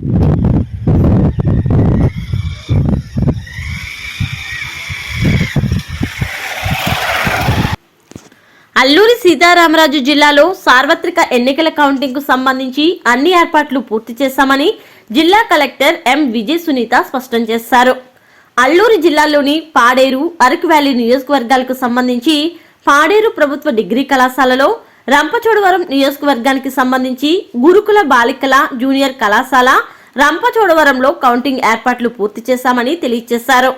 అల్లూరి సీతారామరాజు జిల్లాలో సార్వత్రిక ఎన్నికల కౌంటింగ్కు సంబంధించి అన్ని ఏర్పాట్లు పూర్తి చేశామని జిల్లా కలెక్టర్ ఎం విజయ్ సునీత స్పష్టం చేశారు. అల్లూరి జిల్లాలోని పాడేరు అరకు వ్యాలీ నియోజకవర్గాలకు సంబంధించి పాడేరు ప్రభుత్వ డిగ్రీ కళాశాలలో రంపచోడవరం నియోజకవర్గానికి సంబంధించి గురుకుల బాలికల జూనియర్ కళాశాల రంపచోడవరంలో కౌంటింగ్ ఏర్పాట్లు పూర్తి చేశామని తెలియజేశారు.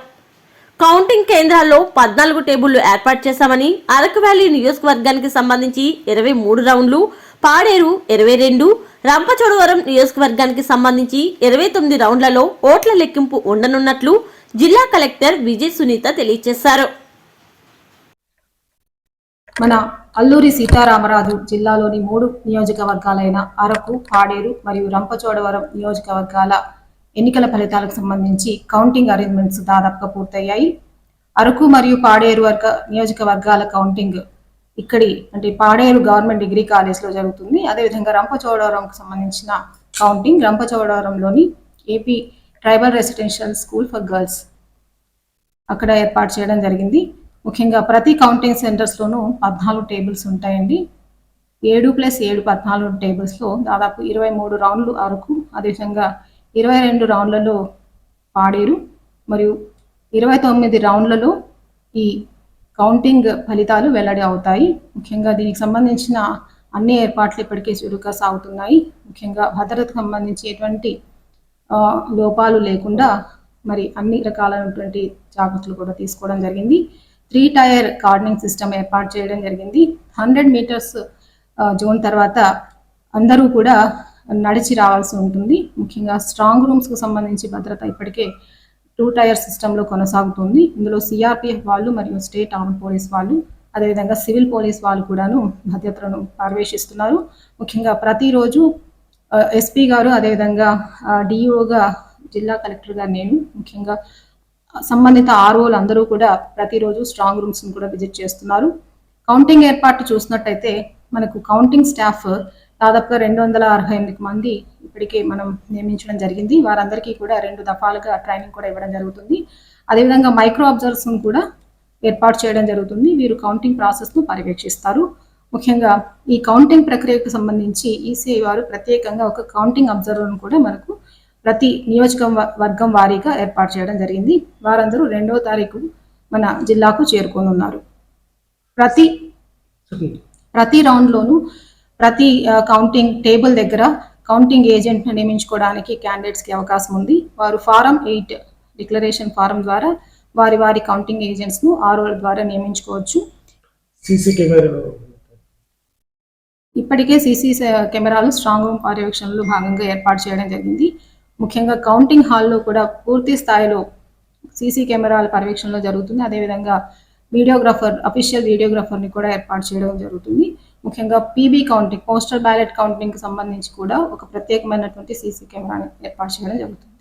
కౌంటింగ్ కేంద్రాల్లో పద్నాలుగు టేబుళ్ళు ఏర్పాటు చేశామని అరకు వ్యాలీ నియోజకవర్గానికి సంబంధించి ఇరవై మూడు రౌండ్లు పాడేరు ఇరవై రెండు రంపచోడవరం నియోజకవర్గానికి సంబంధించి ఇరవై తొమ్మిది రౌండ్లలో ఓట్ల లెక్కింపు ఉండనున్నట్లు జిల్లా కలెక్టర్ విజయ్ సునీత తెలియజేశారు. మన అల్లూరి సీతారామరాజు జిల్లాలోని మూడు నియోజకవర్గాలైన అరకు పాడేరు మరియు రంపచోడవరం నియోజకవర్గాల ఎన్నికల ఫలితాలకు సంబంధించి కౌంటింగ్ అరేంజ్మెంట్స్ దాదాపుగా పూర్తయ్యాయి. అరకు మరియు పాడేరు వర్గ నియోజకవర్గాల కౌంటింగ్ ఇక్కడి అంటే పాడేరు గవర్నమెంట్ డిగ్రీ కాలేజ్లో జరుగుతుంది. అదేవిధంగా రంపచోడవరంకు సంబంధించిన counting రంపచోడవరంలోని AP tribal residential school for girls అక్కడ ఏర్పాటు చేయడం జరిగింది. ముఖ్యంగా ప్రతి కౌంటింగ్ సెంటర్స్లోనూ పద్నాలుగు టేబుల్స్ ఉంటాయండి. ఏడు ప్లస్ ఏడు పద్నాలుగు టేబుల్స్లో దాదాపు ఇరవై మూడు రౌండ్లు అరకు అదేవిధంగా ఇరవై రెండు రౌండ్లలో పాడేరు మరియు ఇరవై తొమ్మిది రౌండ్లలో ఈ కౌంటింగ్ ఫలితాలు వెల్లడి అవుతాయి. ముఖ్యంగా దీనికి సంబంధించిన అన్ని ఏర్పాట్లు ఇప్పటికే చురుగ్గా సాగుతున్నాయి. ముఖ్యంగా భద్రతకు సంబంధించి ఎటువంటి లోపాలు లేకుండా మరి అన్ని రకాలైనటువంటి జాగ్రత్తలు కూడా తీసుకోవడం జరిగింది. త్రీ టైర్ కార్డనింగ్ సిస్టమ్ ఏర్పాటు చేయడం జరిగింది. హండ్రెడ్ మీటర్స్ జోన్ తర్వాత అందరూ కూడా నడిచి రావాల్సి ఉంటుంది. ముఖ్యంగా స్ట్రాంగ్ రూమ్స్కు సంబంధించి భద్రత ఇప్పటికే టూ టైర్ సిస్టంలో కొనసాగుతుంది. ఇందులో సిఆర్పిఎఫ్ వాళ్ళు మరియు స్టేట్ ఆర్మ్ పోలీస్ వాళ్ళు అదేవిధంగా సివిల్ పోలీస్ వాళ్ళు కూడాను భద్రతను పర్యవేక్షిస్తున్నారు. ముఖ్యంగా ప్రతిరోజు ఎస్పీ గారు అదేవిధంగా డిఈఓగా జిల్లా కలెక్టర్ గారు నేను ముఖ్యంగా సంబంధిత ఆర్ఓలు అందరూ కూడా ప్రతిరోజు స్ట్రాంగ్ రూమ్స్ని కూడా విజిట్ చేస్తున్నారు. కౌంటింగ్ ఏర్పాటు చూసినట్టయితే మనకు కౌంటింగ్ స్టాఫ్ దాదాపుగా రెండు వందల అరవై ఎనిమిది మంది ఇప్పటికే మనం నియమించడం జరిగింది. వారందరికీ కూడా రెండు దఫాలుగా ట్రైనింగ్ కూడా ఇవ్వడం జరుగుతుంది. అదేవిధంగా మైక్రో అబ్జర్వర్స్ను కూడా ఏర్పాటు చేయడం జరుగుతుంది. వీరు కౌంటింగ్ ప్రాసెస్ను పర్యవేక్షిస్తారు. ముఖ్యంగా ఈ కౌంటింగ్ ప్రక్రియకు సంబంధించి ఈసీఐ వారు ప్రత్యేకంగా ఒక కౌంటింగ్ అబ్జర్వర్ను కూడా మనకు ప్రతి నియోజకవర్గం వారీగా ఏర్పాటు చేయడం జరిగింది. వారందరూ రెండవ తారీఖు మన జిల్లాకు చేరుకొని ఉన్నారు ప్రతి ప్రతి రౌండ్లోనూ ప్రతి కౌంటింగ్ టేబుల్ దగ్గర కౌంటింగ్ ఏజెంట్ నియమించుకోవడానికి క్యాండిడేట్స్కి అవకాశం ఉంది. వారు ఫారం ఎయిట్ డిక్లరేషన్ ఫారం ద్వారా వారి వారి కౌంటింగ్ ఏజెంట్స్ను ఆర్ఓ ద్వారా నియమించుకోవచ్చు. సీసీ కెమెరాలో ఇప్పటికే సీసీ కెమెరాలు స్ట్రాంగ్ రూమ్ పర్యవేక్షణలో భాగంగా ఏర్పాటు చేయడం జరిగింది. ముఖ్యంగా కౌంటింగ్ హాల్లో కూడా పూర్తి స్థాయిలో సీసీ కెమెరాల పర్యవేక్షణలో జరుగుతుంది. అదేవిధంగా వీడియోగ్రాఫర్ అఫీషియల్ వీడియోగ్రాఫర్ని కూడా ఏర్పాటు చేయడం జరుగుతుంది. ముఖ్యంగా పీబీ కౌంటింగ్ పోస్టల్ బ్యాలెట్ కౌంటింగ్కి సంబంధించి కూడా ఒక ప్రత్యేకమైనటువంటి సీసీ కెమెరాని ఏర్పాటు చేయడం జరుగుతుంది.